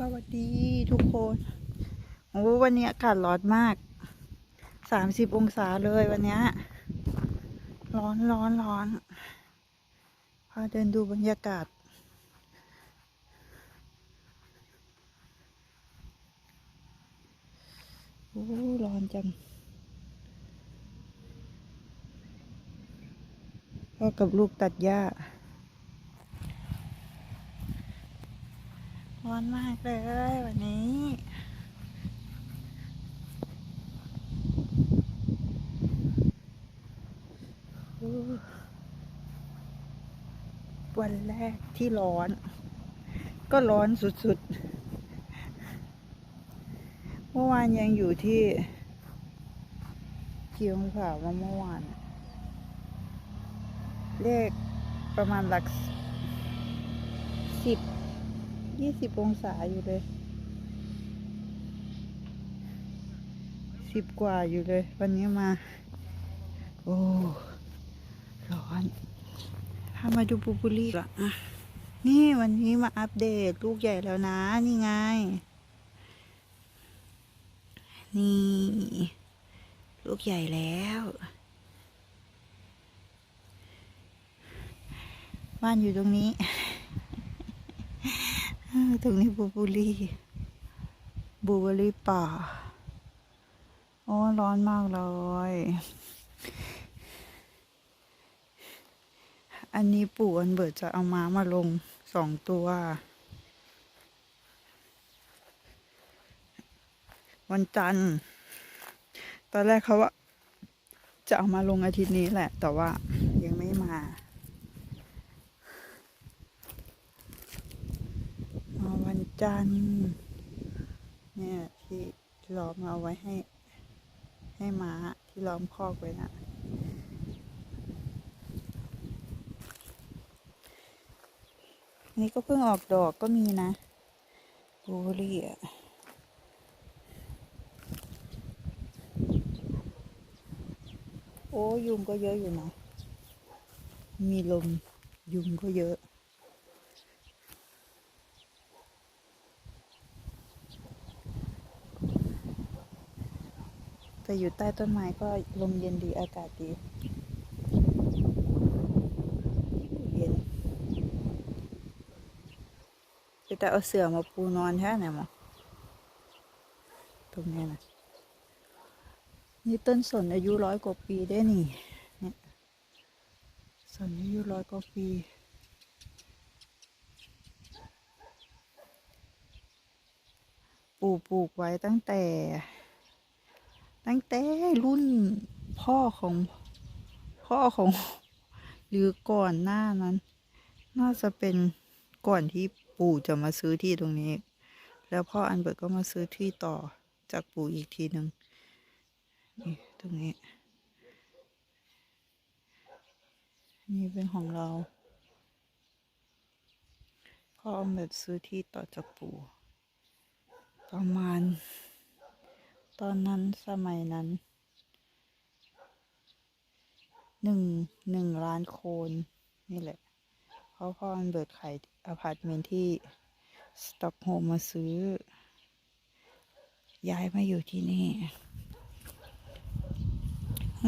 สวัสดีทุกคน โอ้วันนี้อากาศร้อนมาก สามสิบองศาเลยวันนี้ ร้อนร้อนร้อน พาเดินดูบรรยากาศ โอ้ร้อนจัง พ่อกับลูกตัดหญ้า ร้อนมากเลยวันนี้วันแรกที่ร้อน ก็ร้อนสุดๆ เมื่อวานยังอยู่ที่เกี่องศาว่าเมื่อวาน เลขประมาณหลัก ยี่สิบองศาอยู่เลย สิบกว่าอยู่เลย วันนี้มา โอ้ ร้อนพามาดูบูบูลี่ละอะนี่วันนี้มาอัปเดตลูกใหญ่แล้วนะ นี่ไง นี่ ลูกใหญ่แล้วบ้านอยู่ตรงนี้ ตรงนี้บูบูลีบูบูลีป่าโอ้ร้อนมากเลย อันนี้ปู่อันเบิร์ดจะเอาม้ามาลงสองตัว วันจันทร์ ตอนแรกเขาว่า จะเอามาลงอาทิตย์นี้แหละ แต่ว่า มาวัน จันทร์เนี่ยที่ล้อมเอาไว้ให้ ให้ม้าที่ล้อมคอกไว้นะอันนี่ก็เพิ่งออกดอกก็มีนะบูเบอรี่อะโอ้ยุงก็เยอะอยู่นะ มีลมยุงก็เยอะ แต่อยู่ใต้ต้นไม้ก็ลมเย็นดีอากาศดีเย็นแต่เอาเสื่อมาปูนอนแค่ไหนหมอตรงนี้นะนี่ต้นสนอายุร้อยกว่าปีได้นี่เนี่ยสนอายุร้อยกว่าปีปู่ปลูกไว้ตั้งแต่ ตั้งแต่รุ่นพ่อของพ่อของหรือก่อนหน้านั้น น่าจะเป็นก่อนที่ปู่จะมาซื้อที่ตรงนี้ แล้วพ่ออันเบิร์ตก็มาซื้อที่ต่อจากปู่อีกทีหนึ่งนี่ตรงนี้ นี่เป็นของเรา พ่ออันเบิร์ตซื้อที่ต่อจากปู่ประมาณ ตอนนั้นสมัยนั้นหนึ่งหนึ่งล้านโคนนี่แหละ เพราะพ่ออันเบิร์ตขายอพาร์ตเมนต์ที่สต็อกโฮมมาซื้อ ย้ายมาอยู่ที่นี่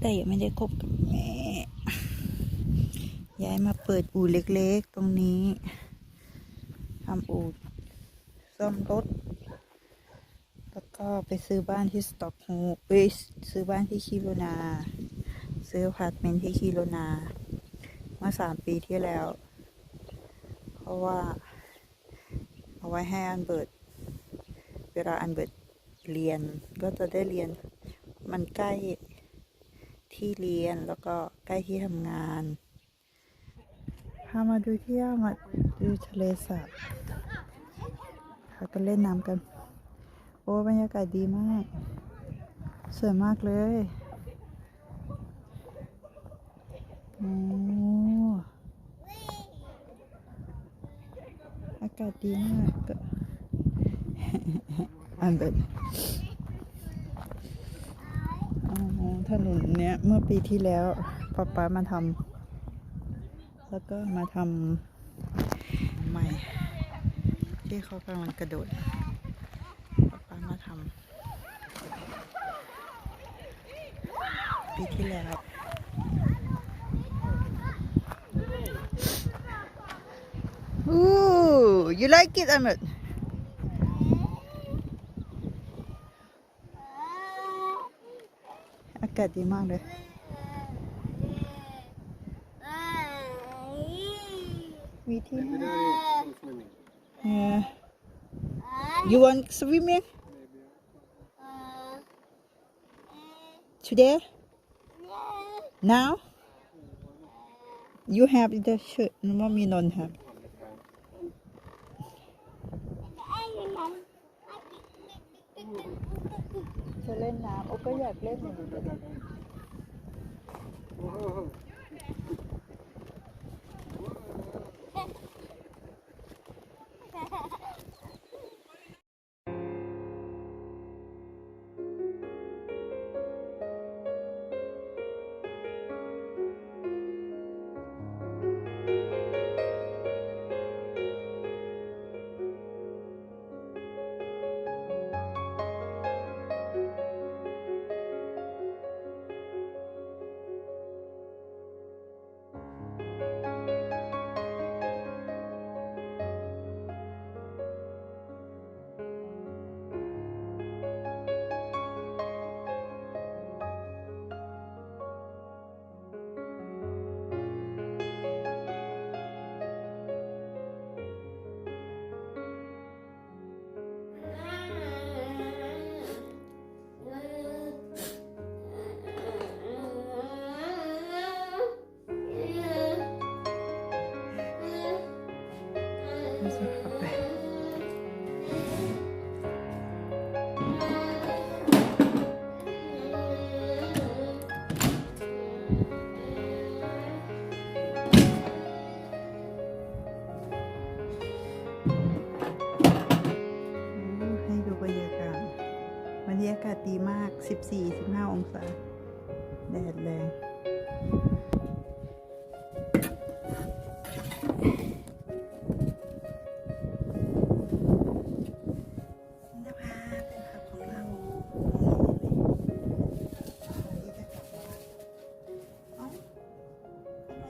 แต่ยังไม่ได้คบกับแม่ย้ายมาเปิดอู่เล็กๆ ตรงนี้ทำอู่ซ่อมรถ ก็ไปซื้อบ้านที่สต็อกโฮล์เอ้ยซื้อบ้านที่คิโรนา ซื้ออพาร์ตเมนต์ที่คิโรนา เมื่อสามปีที่แล้ว เพราะว่า เอาไว้ให้อันเบิร์ตเวลาอันเบิร์ตเรียนก็จะได้เรียน มันใกล้ที่เรียนแล้วก็ใกล้ที่ทำงานพามาดูเที่ยวมาดูทะเลสาบพากันเล่นน้ำกัน โอ้บรรยากาศดีมาก สวยมากเลยโอ้อากาศดีมากก็อันเดินถนนเนี้ยเมื่อปีที่แล้วป๊าป๊ามาทำแล้วก็มาทำใหม่ ที่เขากำลังกระโดด Ooh, you like it, Amit? I got the amount of... Yeah. You want swimming? Today? Now? You have the shirt. Mommy don't have. Cho lên làm,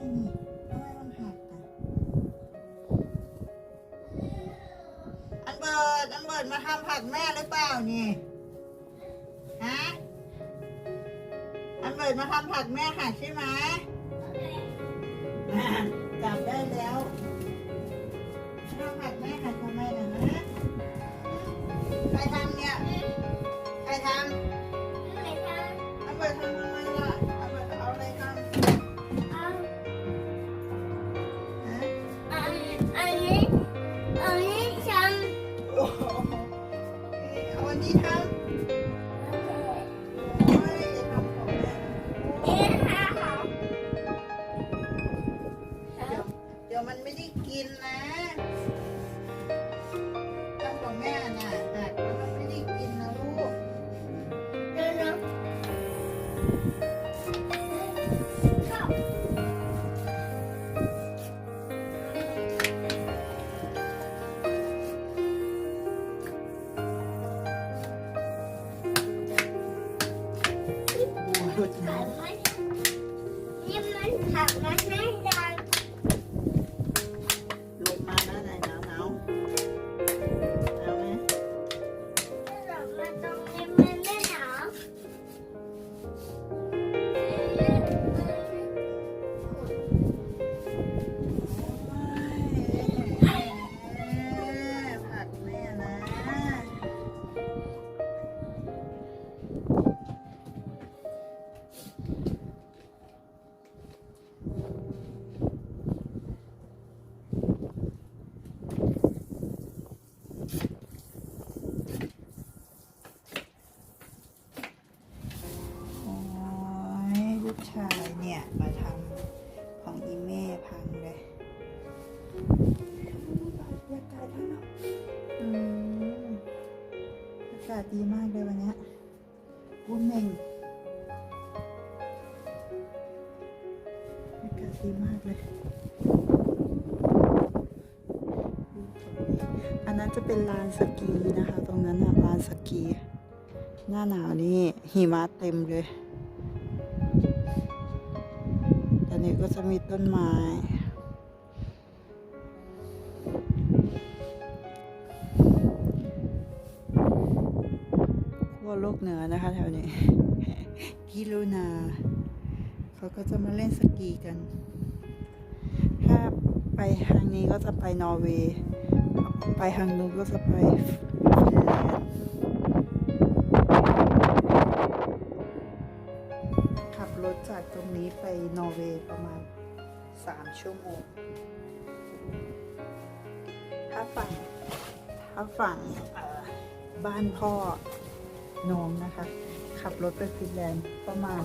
อันเบิร์ดอันเบิร์ดมาทำผักแม่หรือเปล่านี่ฮะอันเบิร์ดมาทำผักแม่หักใช่ไหมจับได้แล้ว Ich habe manchmal. ันนั้นจะเป็นลานสกีนะคะ ตรงนั้นอะลานสกี หน้าหนาวนี่หิมะเต็มเลยอันนี้ก็จะมีต้นไม้ขั้วโลกเหนือนะคะแถวนี้กิลูนา เขาก็จะมาเล่นสกีกัน ถ้าไปทางนี้ก็จะไปนอร์เวย์ ไปทางนู้นก็จะไปฟินแลนด์ขับรถจากตรงนี้ไปนอร์เวย์ประมาณ 3 ชั่วโมง ถ้าฝั่งถ้าฝั่งบ้านพ่อน้องนะคะ ขับรถไปฟินแลนด์ประมาณ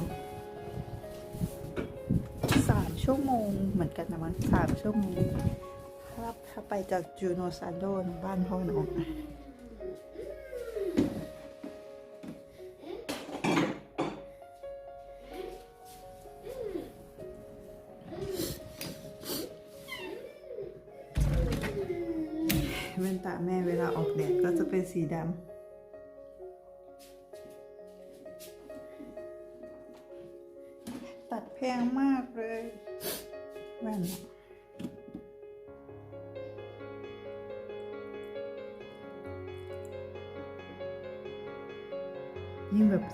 สามชั่วโมงเหมือนกันนะมั้งสามชั่วโมง ถ้าถ้าไปจากจูโนซานโดนบ้านพ่อน้องแว่นตาแม่เวลาออกแดดก็จะเป็นสีดำตัดแพงมากเลยแว่น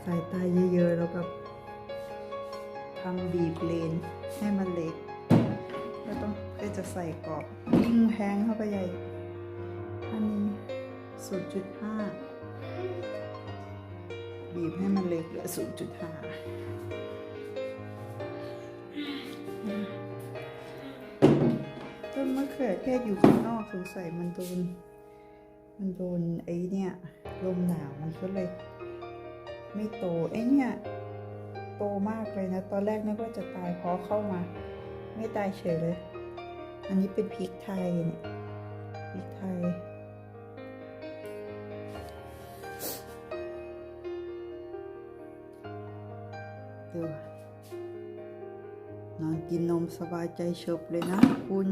สายตาเยอะๆแล้วแบบทำบีบเลนให้มันเล็กแล้วต้องเพื่จะใส่กรอบยิ่งแพงเข้าไปใหญ่ อันนี้0.5บีบให้มันเล็กเหลือ0.5ต้นมะเขือเทศอยู่ข้างนอกสงสัยมันโดน มันโดนไอ้เนี่ย ลมหนาวมันก็เลย ไม่โตไอ้เนี่ยโตมากเลยนะ ตอนแรกนึกว่าจะตายพราะเข้ามา ไม่ตายเฉยเลย อันนี้เป็นพริกไทยเนี่ยพริกไทยดูนอนกินนมสบายใจเฉบเลยนะคุณ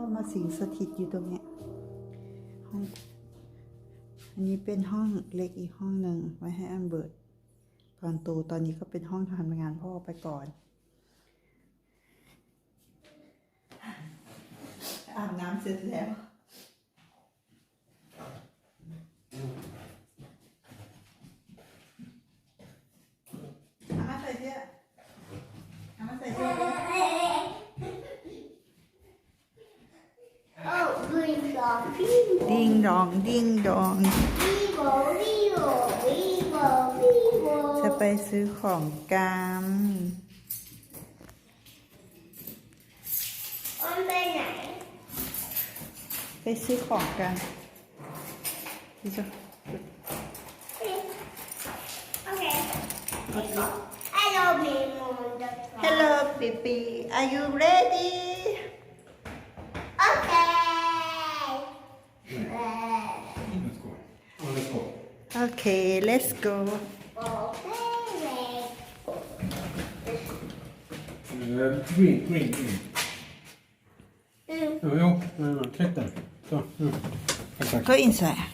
อบมาสิงสถิตอยู่ตรงเนี้ยห้องอันนี้เป็นห้องเล็กอีกห้องหนึ่งไว้ให้อันเบิร์ตตอนโตตอนนี้ก็เป็นห้องทำงานพ่อไปก่อน อาบน้ำเสร็จแล้ว อามาใส่เสื้ออามาใส่เสื้อ Oh, green dog. ดิ้งดองดิ้งดอง จะไปซื้อของกันอ้ไปไหน ไปซื้อของกันดีจ้ะโอเค Hello, baby. Hello, baby. Are you ready? Let's go. Oh, let's go. okay let's go Okay. Uh, green, green, green. Mm. Jo, jo. Uh, tryck den. Så. Mm. Tack, tack.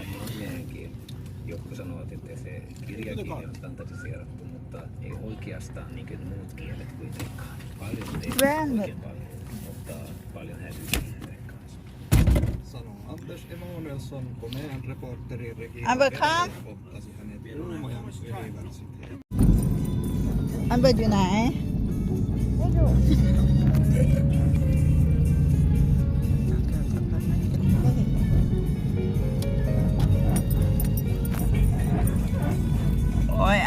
edelleenkin jotkut sanovat, että se kirjakin on standardiseerattu, mutta ei oikeastaan niin kuin muut kielet kuitenkaan. Paljon ei oikein paljon, mutta paljon hävyy. Sanoo Anders Emanuelsson, komeen reporteri Regina Berger kohtasi hänet Uumajan universiteetin. Amber, du An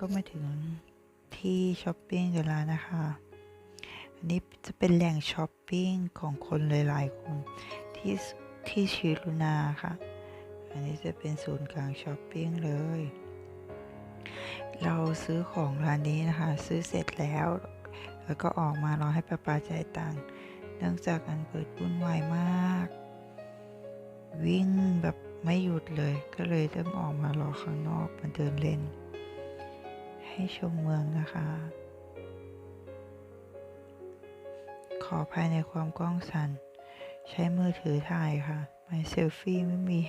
ก็มาถึงที่ช้อปปิ้งกันแล้วนะคะ อันนี้จะเป็นแหล่งช้อปปิ้งของคนหลายๆคนที่ที่ชิรุนาค่ะ อันนี้จะเป็นศูนย์กลางช้อปปิ้งเลย เราซื้อของร้านนี้นะคะ ซื้อเสร็จแล้ว แล้วก็ออกมารอให้ป้าปาจ่ายตังค์เนื่องจากอันเปิดวุ่นวายมาก วิ่งแบบไม่หยุดเลย ก็เลยต้องออกมารอข้างนอกมาเดินเล่น ให้ชมเมืองนะคะ ขอภายในความกล้องสัน ใช้มือถือถ่ายค่ะ ไม่เซลฟี่ไม่มี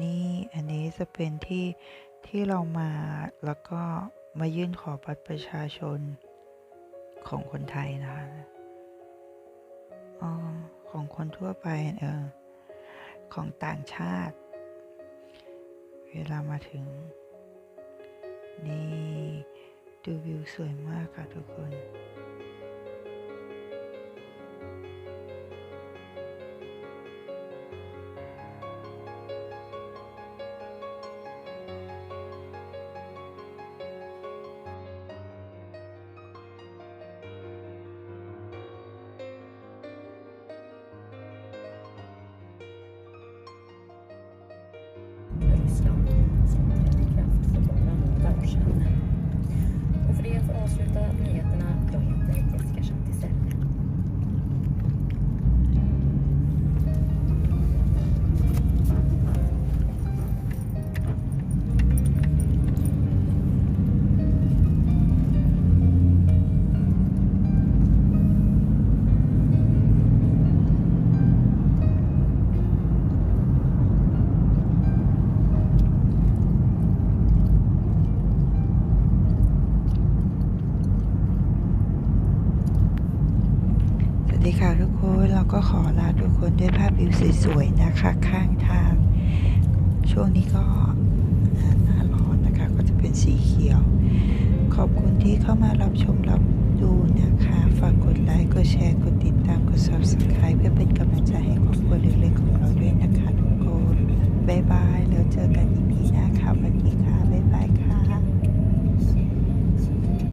นี่อันนี้จะเป็นที่ที่เรามาแล้วก็มายื่นขอบัตรประชาชนของคนไทยนะคะอ๋อของคนทั่วไปเออของต่างชาติ เวลามาถึง นี่ ดูวิวสวยมากค่ะทุกคน nyheterna. Jag heter Jessica Chantisell. ก็ขอลาทุกคนด้วยภาพวิวสวยๆนะคะ ข้างทาง ช่วงนี้ก็หน้าร้อนนะคะ ก็จะเป็นสีเขียว ขอบคุณที่เข้ามารับชมรับดูนะคะ ฝากกดไลค์กดแชร์กดติดตามกด subscribe เพื่อเป็นกำลังใจให้ครอบครัวเล็กๆของเราด้วยนะคะทุกคนบายบายแล้วเจอกันอีกทีนะค่ะวันนี้ค่ะ